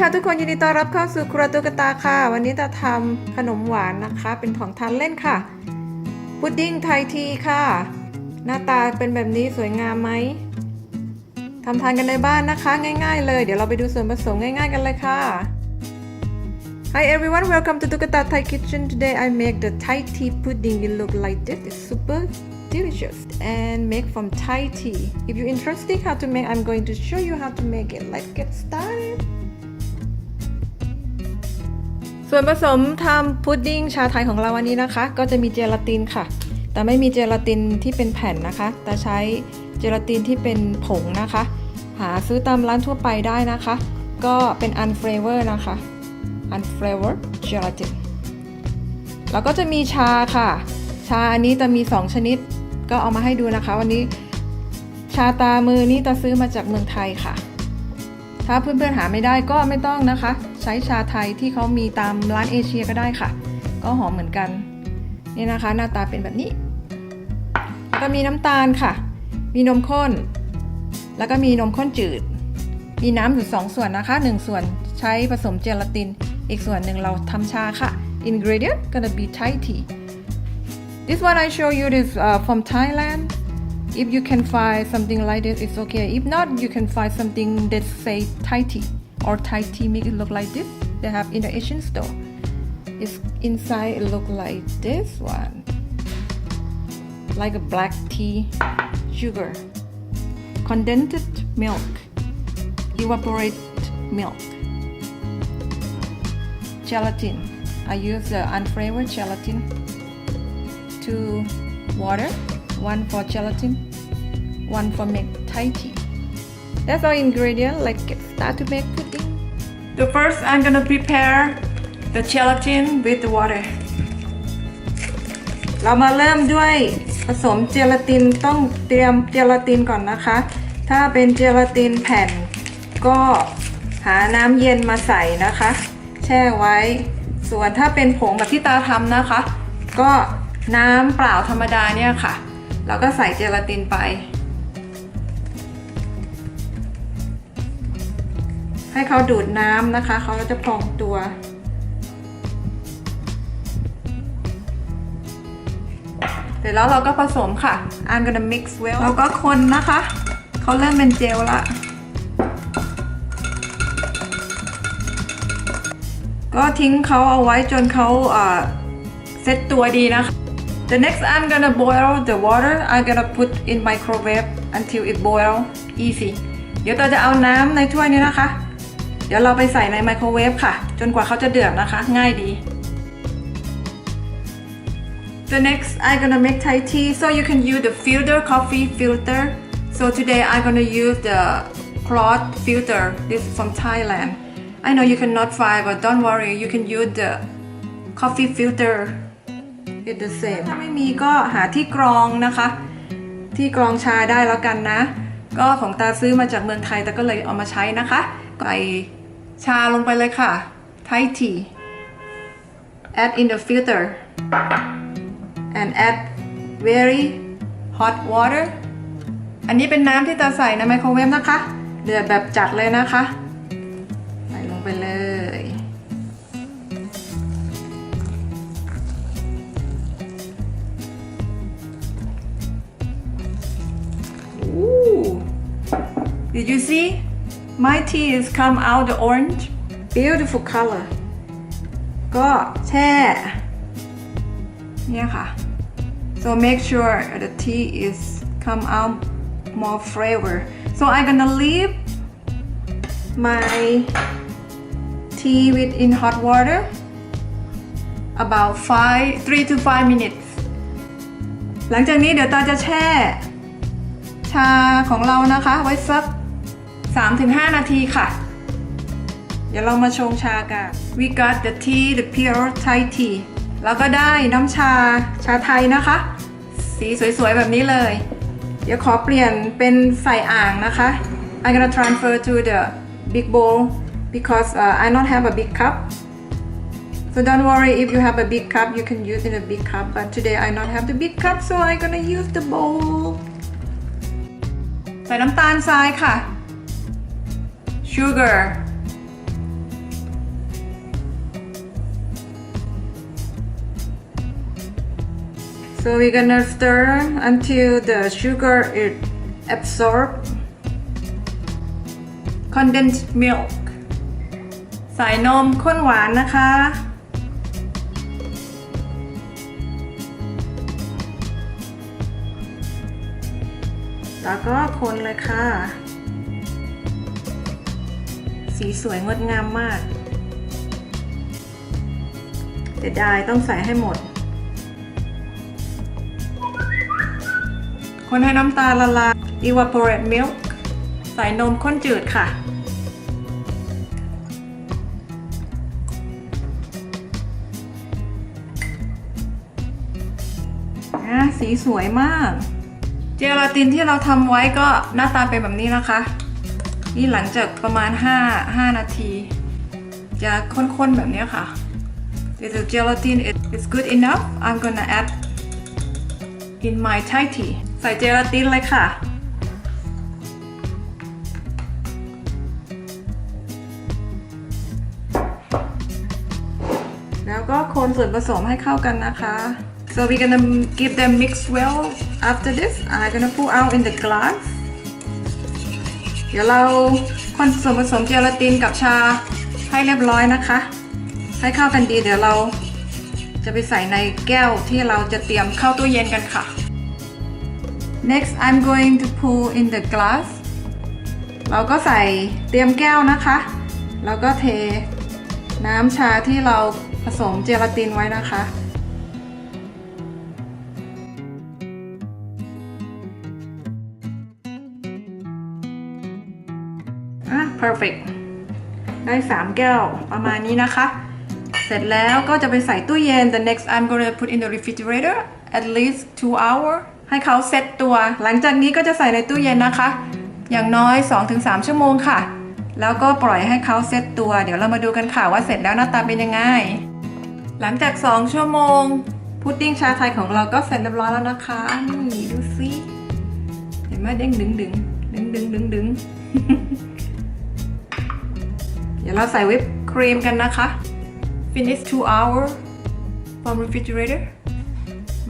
ค่ะทุกคนยินดีต้อนรับเข้าสู่ครัวตุ๊กตาค่ะ วันนี้จะทำขนมหวานนะคะ เป็นของทานเล่นค่ะ พุดดิ้งไทยทีค่ะ หน้าตาเป็นแบบนี้สวยงามไหมทำทานกันในบ้านนะคะ ง่ายๆ เลย เดี๋ยวเราไปดูส่วนผสมง่าย ๆ กันเลยค่ะ Hi everyone, welcome to Tukata Thai Kitchen. Today I make the Thai tea pudding. It look like this. It's super delicious and make from Thai tea. If you're interested how to make, I'm going to show you how to make it. Let's get started. ส่วนผสมทำพุดดิ้งชาไทยของเราวันนี้นะคะ ก็จะมีเจลาตินค่ะ แต่ไม่มีเจลาตินที่เป็นแผ่นนะคะ แต่ใช้เจลาตินที่เป็นผงนะคะ หาซื้อตามร้านทั่วไปได้นะคะ ก็เป็น unflavor นะคะ unflavored gelatin แล้วก็จะมีชาค่ะ ชาอันนี้จะมี 2 ชนิด ก็เอามาให้ดูนะคะ วันนี้ชาตามือนี้จะซื้อมาจากเมืองไทยค่ะ ถ้าเพื่อนๆหาไม่ได้ก็ไม่ต้องนะคะ ช้ชาไทยที่เขามีตามร้านเอเชียก็ได้ค่ะ ก็หอมเหมือนกันนี่นะคะ หน้าตาเป็นแบบนี้แล้วก็มีน้ำตาลค่ะ มีนมข้น แล้วก็มีนมข้นจืด มีน้ำอยู่สองส่วนนะคะหนึ่งส่วนใช้ผสมเจลาติน อีกส่วนหนึ่งเราทำชาค่ะ ingredient gonna be Thai tea this one I show you is uh, from Thailand if you can find something like this it's okay if not you can find something that say Thai tea or Thai tea make it look like this. They have in the Asian store. It's inside it look like this one. Like a black tea sugar. Condensed milk. Evaporated milk. Gelatin. I use the unflavored gelatin. Two water. One for gelatin. One for make Thai tea that's all ingredient like get start to make pudding the first I'm gonna prepare the gelatin with the water เรามาเริ่มด้วยผสมเจลาตินต้องเตรียมเจลาตินก่อนนะคะ ถ้าเป็นเจลาตินแผ่น ก็หาน้ำเย็นมาใส่นะคะ แช่ไว้ ส่วนถ้าเป็นผงแบบที่ตาทำนะคะ ก็น้ำเปล่าธรรมดาเนี่ยค่ะแล้วก็ใส่เจลาตินไป ให้เขาดูดน้ำนะคะ เขาจะพองตัว เสร็จแล้วเราก็ผสมค่ะ I'm gonna mix well แล้วก็คนนะคะ เขาเริ่มเป็นเจลละก็ทิ้งเขาเอาไว้จนเขาเอ่อเซ็ตตัวดีนะคะ The next I'm gonna boil the water I'm gonna put in microwave until it boil easy เดี๋ยวเราจะเอาน้ำในถ้วยนี้นะคะ เดี๋ยวเราไปใส่ในไมโครเวฟค่ะ จนกว่าเขาจะเดือดนะคะ ง่ายดี The next I'm gonna make Thai tea so you can use the filter coffee filter so today I'm gonna use the cloth filter this is from Thailand I know you cannot find but don't worry you can use the coffee filter it's the same ถ้าไม่มีก็หาที่กรองนะคะ ที่กรองชาได้แล้วกันนะ ก็ของตาซื้อมาจากเมืองไทยแต่ก็เลยเอามาใช้นะคะใส่ ชาลงไปเลยค่ะ Thai tea add in the filter and add very hot water อันนี้เป็นน้ำที่ตาใส่ในไมโครเวฟนะคะ เดือดแบบจัดเลยนะคะ ใส่ลงไปเลย Did you see? My tea is come out the orange. Beautiful color. ก็แช่ เนี่ยค่ะ so make sure the tea is come out more flavor so I'm gonna leave my tea within hot water about five three to five minutes หลังจากนี้เดี๋ยวตาจะแช่ ชาของเรานะคะ ไว้สัก 3-5 นาทีค่ะ เดี๋ยวเรามาชงชากัน we got the tea the pure Thai tea แล้วก็ได้น้ำชาชาไทยนะคะ สีสวยๆ แบบนี้เลย เดี๋ยวขอเปลี่ยนเป็นใส่อ่างนะคะ I'm gonna transfer to the big bowl because uh, I don't have a big cup so don't worry if you have a big cup you can use in a big cup but today I don't have the big cup so I'm gonna use the bowl ใส่น้ำตาลทรายค่ะ sugar so we're gonna stir until the sugar is absorbed condensed milk สายนมข้นหวานนะคะ แล้วก็คนเลยค่ะ สีสวยงดงามมากเสียดายต้องใส่ให้หมด คนให้น้ำตาลละลาย evaporate milk ใส่นมข้นจืดค่ะอะสีสวยมาก เจลาตินที่เราทำไว้ก็หน้าตาเป็นแบบนี้นะคะ นี่หลังจากประมาณ 5 5 นาที จะข้นๆแบบนี้ค่ะ If the gelatin is is good enough I'm gonna add in my Thai tea ใส่เจลาตินเลยค่ะแล้วก็คนส่วนผสมให้เข้ากันนะคะ so we're gonna give them mix well after this I'm gonna put out in the glass ดี๋ยวเราคนส่วนผสมเจลาตินกับชาให้เรียบร้อยนะคะ ให้เข้ากันดีเดี๋ยวเราจะไปใส่ในแก้วที่เราจะเตรียมเข้าตู้เย็นกันค่ะ next I'm going to pour in the glass เราก็ใส่เตรียมแก้วนะคะ แล้วก็เทน้ำชาที่เราผสมเจลาตินไว้นะคะ perfect ได้ 3 แก้วประมาณนี้นะคะ เสร็จแล้วก็จะไปใส่ตู้เย็น the next I'm gonna put in the refrigerator at least 2 hour ให้เขาเซตตัว หลังจากนี้ก็จะใส่ในตู้เย็นนะคะ อย่างน้อย 2-3 ชั่วโมงค่ะ แล้วก็ปล่อยให้เขาเซตตัว เดี๋ยวเรามาดูกันค่ะว่าเสร็จแล้วหน้าตาเป็นยังไง หลังจาก 2 ชั่วโมง พุดดิ้งชาไทยของเราก็เสร็จเรียบร้อยแล้วนะคะนี่ดูสิเห็นไหมเด้งดึงดึงดึงดึงดึงดึง ดี๋ยวเราใส่วิปครีมกันนะคะ finish two hour from refrigerator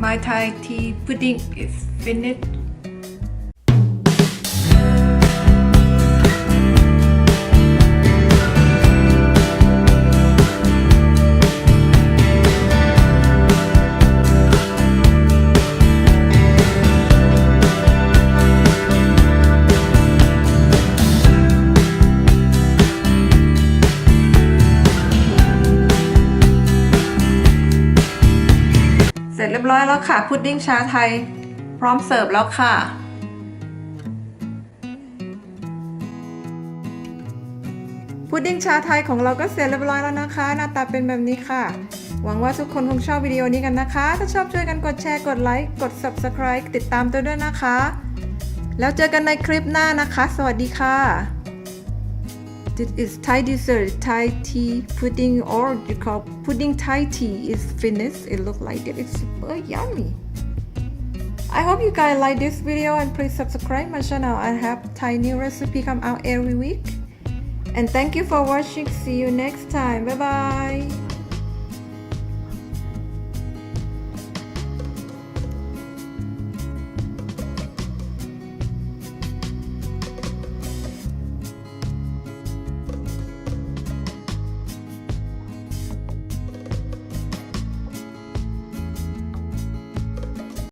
my Thai tea pudding is finished เรียบร้อยแล้วค่ะ พุดดิ้งชาไทย พร้อมเสิร์ฟแล้วค่ะ พุดดิ้งชาไทยของเราก็เสร็จเรียบร้อยแล้วนะคะ หน้าตาเป็นแบบนี้ค่ะ หวังว่าทุกคนคงชอบวิดีโอนี้กันนะคะ ถ้าชอบช่วยกันกดแชร์กดไลค์กด subscribe ติดตามตัวด้วยนะคะ แล้วเจอกันในคลิปหน้านะคะ สวัสดีค่ะ This is Thai dessert, Thai tea pudding, or you call pudding Thai tea is finished. It looks like it. It's super yummy. I hope you guys like this video and please subscribe my channel. I have Thai new recipe come out every week. And thank you for watching. See you next time. Bye bye.